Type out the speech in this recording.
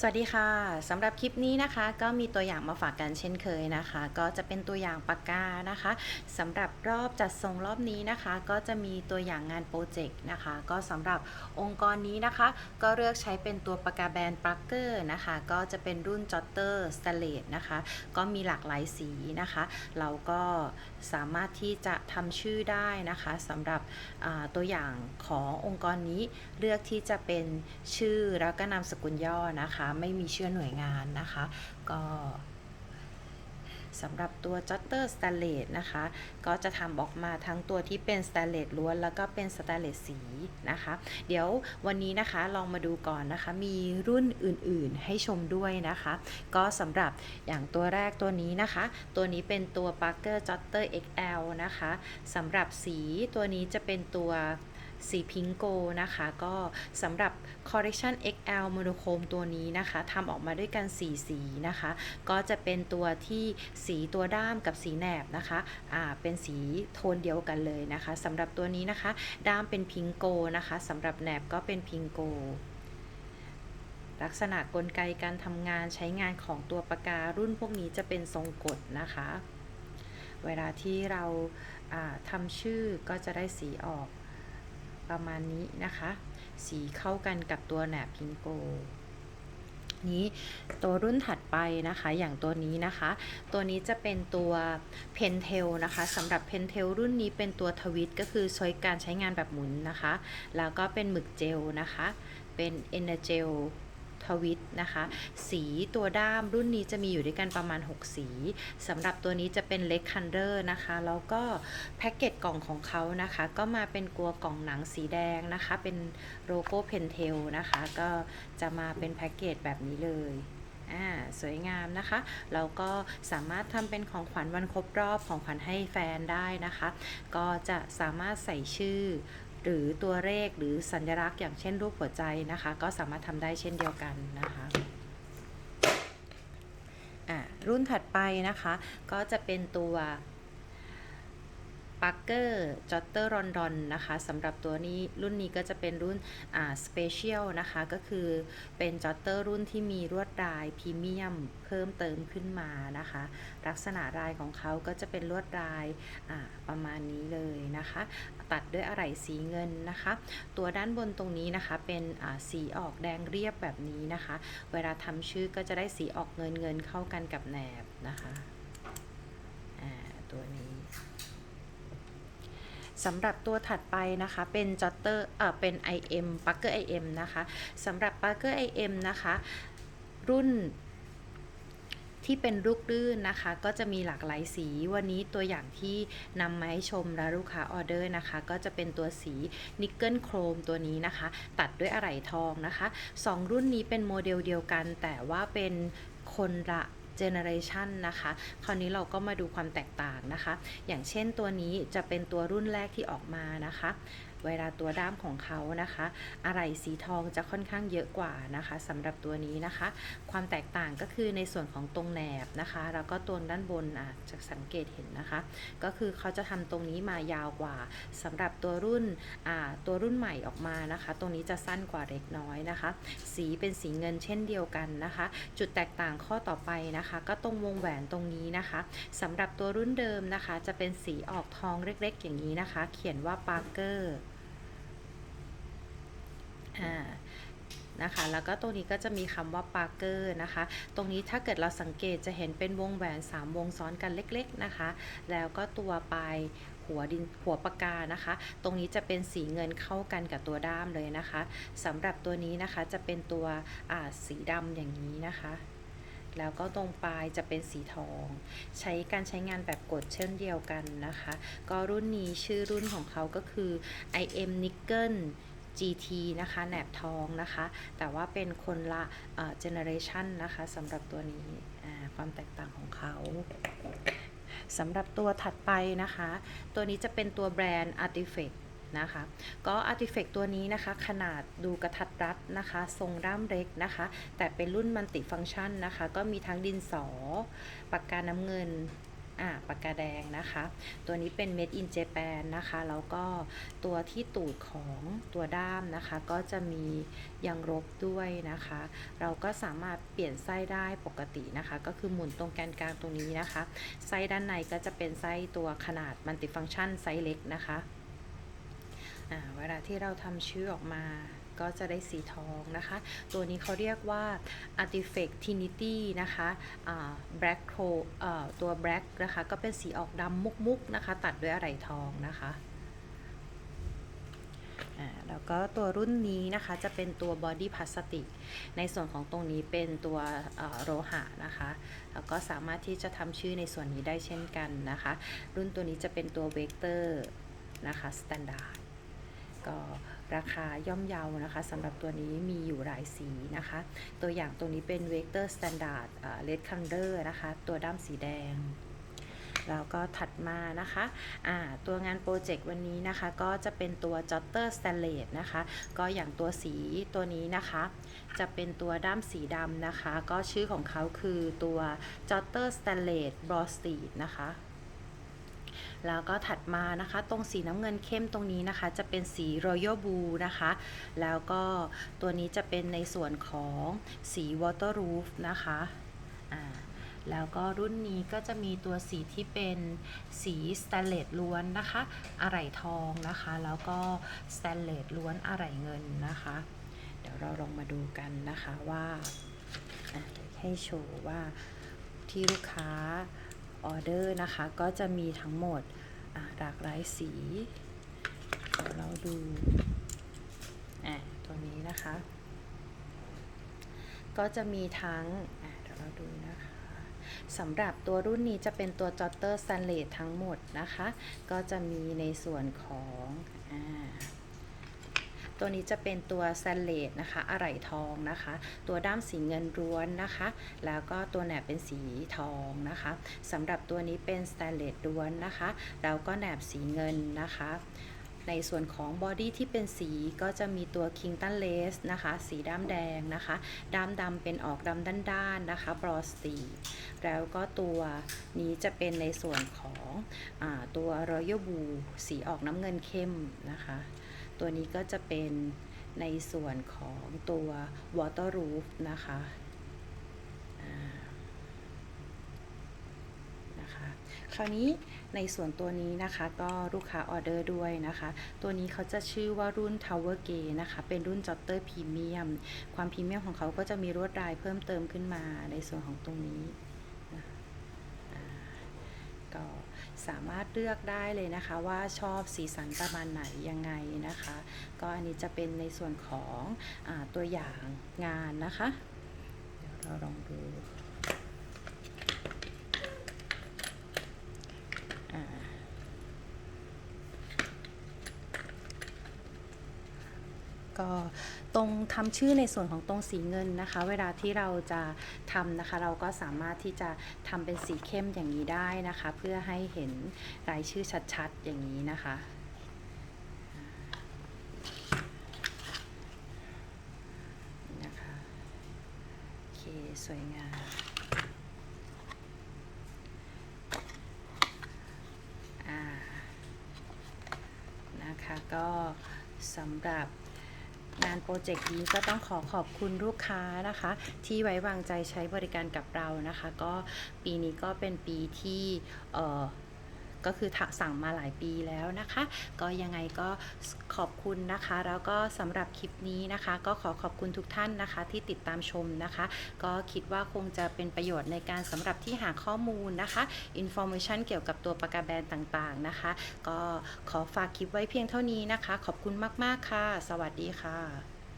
สวัสดีค่ะสำหรับคลิปนี้นะคะ ก็มีตัวอย่างมาฝากกันเช่นเคยนะคะ ก็จะเป็นตัวอย่างปากกานะคะสำหรับรอบจัดส่งรอบนี้นะคะ ก็จะมีตัวอย่างงานโปรเจกต์นะคะ ก็สำหรับองค์กรนี้นะคะ ก็เลือกใช้เป็นตัวปากกาแบรนด์ปักเกอร์นะคะ ก็จะเป็นรุ่นจอตเตอร์สเตเลตนะคะ ก็มีหลากหลายสีนะคะ เราก็สามารถที่จะทำชื่อได้นะคะสำหรับตัวอย่างขององค์กรนี้เลือกที่จะเป็นชื่อแล้วก็นามสกุลย่อนะคะไม่มีเชื่อหน่วยงานนะคะ ก็สำหรับตัว j o t t e r Stainless นะคะ ก็จะทำออกมาทั้งตัวที่เป็น Stainless ล้วน แล้วก็เป็น Stainless สีนะคะ เดี๋ยววันนี้นะคะลองมาดูก่อนนะคะ มีรุ่นอื่นๆให้ชมด้วยนะคะ ก็สำหรับอย่างตัวแรกตัวนี้นะคะ ตัวนี้เป็นตัว Parker Jotter XL นะคะสำหรับสีตัวนี้จะเป็นตัว สีพิงโกนะคะ ก็สำหรับ Correction XL Monochrome ตัวนี้นะคะทำออกมาด้วยกัน 4 สีนะคะ ก็จะเป็นตัวที่สีตัวด้ามกับสีแหนบนะคะอ่าเป็นสีโทนเดียวกันเลยนะคะสำหรับตัวนี้นะคะ ด้ามเป็นพิงโกนะคะสำหรับแหนบก็เป็นพิงโกลักษณะกลไกการทำงานใช้งานของตัวปากการุ่นพวกนี้จะเป็นทรงกดนะคะ เวลาที่เราาทำชื่อก็จะได้สีออก ประมาณนี้นะคะ สีเข้ากันกับตัวแหนบพิงโกนี้ตัวรุ่นถัดไปนะคะอย่างตัวนี้นะคะ ตัวนี้จะเป็นตัวเพนเทลนะคะสำหรับเพนเทลรุ่นนี้เป็นตัวทวิตก็คือใช้การใช้งานแบบหมุนนะคะ แล้วก็เป็นหมึกเจลนะคะ เป็นเอเนเจล ทวิตนะคะ สีตัวด้ามรุ่นนี้จะมีอยู่ด้วยกันประมาณ 6 สีสำหรับตัวนี้จะเป็นเล็กคันเดอร์นะคะ แล้วก็แพ็กเกจกล่องของเขานะคะ ก็มาเป็นกลัวกล่องหนังสีแดงนะคะ เป็นโลโก้เพนเทลนะคะ ก็จะมาเป็นแพ็กเกจแบบนี้เลยอ่าสวยงามนะคะ เราก็สามารถทำเป็นของขวัญวันครบรอบของขวัญให้แฟนได้นะคะ ก็จะสามารถใส่ชื่อ หรือตัวเลขหรือสัญลักษณ์อย่างเช่นรูปหัวใจนะคะ ก็สามารถทำได้เช่นเดียวกันนะคะอ่ารุ่นถัดไปนะคะ ก็จะเป็นตัว ปักเกอร์จอตเตอร์รอนดอนนะคะสำหรับตัวนี้รุ่นนี้ก็จะเป็นรุ่นอ่าสเปเชียลนะคะก็คือเป็นจอตเตอร์รุ่นที่มีลวดลายพรีเมียมเพิ่มเติมขึ้นมานะคะ ลักษณะลายของเขาก็จะเป็นลวดลายอ่าประมาณนี้เลยนะคะ ตัดด้วยอะไหล่สีเงินนะคะ ตัวด้านบนตรงนี้นะคะเป็นอ่าสีออกแดงเรียบแบบนี้นะคะ เวลาทำชื่อก็จะได้สีออกเงินเงินเข้ากันกับแหนบนะคะอ่าตัวนี้ สำหรับตัวถัดไปนะคะเป็นจอตเตอร์เอ่อเป็น IM p a r k e r IM นะคะสำหรับ p a r k e r IM นะคะ รุ่นที่เป็นลูกลื่นนะคะ ก็จะมีหลากหลายสีวันนี้ตัวอย่างที่นำมาให้ชมและลูกค้าออเดอร์นะคะ ก็จะเป็นตัวสีนิกเกิลโครมตัวนี้นะคะ ตัดด้วยอะไหล่ทองนะคะสองรุ่นนี้เป็นโมเดลเดียวกัน แต่ว่าเป็นคนละ เจเนอเรชันนะคะ คราวนี้เราก็มาดูความแตกต่างนะคะ อย่างเช่นตัวนี้จะเป็นตัวรุ่นแรกที่ออกมานะคะเวลาตัวด้ามของเขานะคะ อะไรสีทองจะค่อนข้างเยอะกว่านะคะสำหรับตัวนี้นะคะ ความแตกต่างก็คือในส่วนของตรงแหนบนะคะ แล้วก็ตัวด้านบนอะจะสังเกตเห็นนะคะ ก็คือเขาจะทำตรงนี้มายาวกว่าสำหรับตัวรุ่นอ่าตัวรุ่นใหม่ออกมานะคะ ตรงนี้จะสั้นกว่าเล็กน้อยนะคะ สีเป็นสีเงินเช่นเดียวกันนะคะ จุดแตกต่างข้อต่อไปนะคะ ก็ตรงวงแหวนตรงนี้นะคะสำหรับตัวรุ่นเดิมนะคะ จะเป็นสีออกทองเล็กๆ อย่างนี้นะคะ เขียนว่าปาร์เกอร์ อ่านะคะแล้วก็ตรงนี้ก็จะมีคำว่าปาร์เกอร์นะคะ ตรงนี้ถ้าเกิดเราสังเกตจะเห็นเป็นวงแหวน 3 วงซ้อนกันเล็ก ๆนะคะ แล้วก็ตัวปลายหัวดินหัวปากกานะคะ ตรงนี้จะเป็นสีเงินเข้ากันกับตัวด้ามเลยนะคะสำหรับตัวนี้นะคะจะเป็นตัวสีดำอย่างนี้นะคะ แล้วก็ตรงปลายจะเป็นสีทอง ใช้การใช้งานแบบกดเช่นเดียวกันนะคะ ก็รุ่นนี้ชื่อรุ่นของเขาก็คือ IM Nickel GT นะคะแหนบทองนะคะ แต่ว่าเป็นคนละเจเนอเรชันนะคะสำหรับตัวนี้ความแตกต่างของเขาสำหรับตัวถัดไปนะคะ ตัวนี้จะเป็นตัวแบรนด์ Artifact นะคะ ก็ Artifact ตัวนี้นะคะ ขนาดดูกระทัดรัดนะคะ ทรงด้ามเล็กนะคะ แต่เป็นรุ่นมัลติฟังก์ชันนะคะ ก็มีทั้งดินสอ ปากกาน้ำเงิน อ่าปากกาแดงนะคะ ตัวนี้เป็น Made in Japan นะคะ แล้วก็ตัวที่ตูดของตัวด้ามนะคะ ก็จะมียังรบด้วยนะคะ เราก็สามารถเปลี่ยนไส้ได้ปกตินะคะ ก็คือหมุนตรงแกนกลางตรงนี้นะคะ ไส้ด้านในก็จะเป็นไส้ตัวขนาดมัลติฟัง c t ชันไซส์เล็กนะคะอ่าเวลาที่เราทำชื่อออกมา ก็จะได้สีทองนะคะ ตัวนี้เขาเรียกว่า Artifact Trinity นะคะ Black c o ตัว Black นะคะ ก็เป็นสีออกดำมุกๆนะคะ ตัดด้วยอะไหล่ทองนะคะแล้วก็ตัวรุ่นนี้นะคะจะเป็นตัวบอดี้พลาสติก ในส่วนของตรงนี้เป็นตัวโลหะนะคะ แล้วก็สามารถที่จะทำชื่อในส่วนนี้ได้เช่นกันนะคะ รุ่นตัวนี้จะเป็นตัวเวกเตอร์นะคะสแตนดาร์ดก็ ราคาย่อมเยาวนะคะสำหรับตัวนี้มีอยู่หลายสีนะคะ ตัวอย่างตัวนี้เป็นเวกเตอร์สแตนดาร์ดเลดคันเดอร์นะคะ ตัวด้ามสีแดงแล้วก็ถัดมานะคะะตัวงานโปรเจกต์วันนี้นะคะก็จะเป็นตัว Jotter Stainless นะคะ ก็อย่างตัวสีตัวนี้นะคะ จะเป็นตัวด้ามสีดำนะคะ ก็ชื่อของเขาคือตัว Jotter Stainless b r o s t e d นะคะ แล้วก็ถัดมานะคะตรงสีน้ำเงินเข้มตรงนี้นะคะ จะเป็นสี Royal Blue นะคะ แล้วก็ตัวนี้จะเป็นในส่วนของสี Waterproof นะคะอ่าแล้วก็รุ่นนี้ก็จะมีตัวสีที่เป็นสีสแตนเลสล้วนนะคะ อะไหล่ทองนะคะ แล้วก็สแตนเลสล้วนอะไหล่เงินนะคะ เดี๋ยวเราลองมาดูกันนะคะว่าให้โชว์ว่าที่ลูกค้า ออเดอร์นะคะ ก็จะมีทั้งหมดหลากหลายสีเดี๋ยวเราดูอะตัวนี้นะคะ ก็จะมีทั้งอะเดี๋ยวเราดูนะคะสำหรับตัวรุ่นนี้จะเป็นตัวจอตเตอร์สแตนเลสทั้งหมดนะคะ ก็จะมีในส่วนของ ตัวนี้จะเป็นตัวสแตนเลสนะคะอะไหล่ทองนะคะ ตัวด้ามสีเงินร้วนนะคะ แล้วก็ตัวแหนบเป็นสีทองนะคะสำหรับตัวนี้เป็นสแตนเลสล้วนนะคะ แล้วก็แหนบสีเงินนะคะในส่วนของบอดี้ที่เป็นสีก็จะมีตัว Kington Lace นะคะ สีด้ามแดงนะคะ ด้ามดำเป็นออกดำด้านๆนะคะบรอสตีแล้วก็ตัวนี้จะเป็นในส่วนของอตัว Royal Blue สีออกน้ำเงินเข้มนะคะ ตัวนี้ก็จะเป็นในส่วนของตัว Waterproof นะคะนะคะคราวนี้ในส่วนตัวนี้นะคะก็ลูกค้าออเดอร์ด้วยนะคะ ตัวนี้เขาจะชื่อว่ารุ่น Tower Gay นะคะ เป็นรุ่น Jotter Premium ความพรีเมียมของเขาก็จะมีลวดลายเพิ่มเติมขึ้นมาในส่วนของตรงนี้ ก็สามารถเลือกได้เลยนะคะว่าชอบสีสันประมาณไหนยังไงนะคะ ก็อันนี้จะเป็นในส่วนของอตัวอย่างงานนะคะ เดี๋ยวเราลองดู อ่า ก็ตรงทำชื่อในส่วนของตรงสีเงินนะคะ เวลาที่เราจะทำนะคะ เราก็สามารถที่จะทำเป็นสีเข้มอย่างนี้ได้นะคะ เพื่อให้เห็นรายชื่อชัดๆอย่างนี้นะคะนะคะโอเคสวยงามอ่านะคะก็สำหรับ งานโปรเจกต์นี้ก็ต้องขอขอบคุณลูกค้านะคะ ที่ไว้วางใจใช้บริการกับเรานะคะ ก็ปีนี้ก็เป็นปีที่ ก็คือสั่งมาหลายปีแล้วนะคะ ก็ยังไงก็ขอบคุณนะคะ แล้วก็สำหรับคลิปนี้นะคะ ก็ขอขอบคุณทุกท่านนะคะ ที่ติดตามชมนะคะ ก็คิดว่าคงจะเป็นประโยชน์ในการสำหรับที่หาข้อมูลนะคะอินโฟมชันเกี่ยวกับตัวปากกาแบรนด์ต่างๆนะคะ ก็ขอฝากคลิปไว้เพียงเท่านี้นะคะ ขอบคุณมากๆค่ะ สวัสดีค่ะ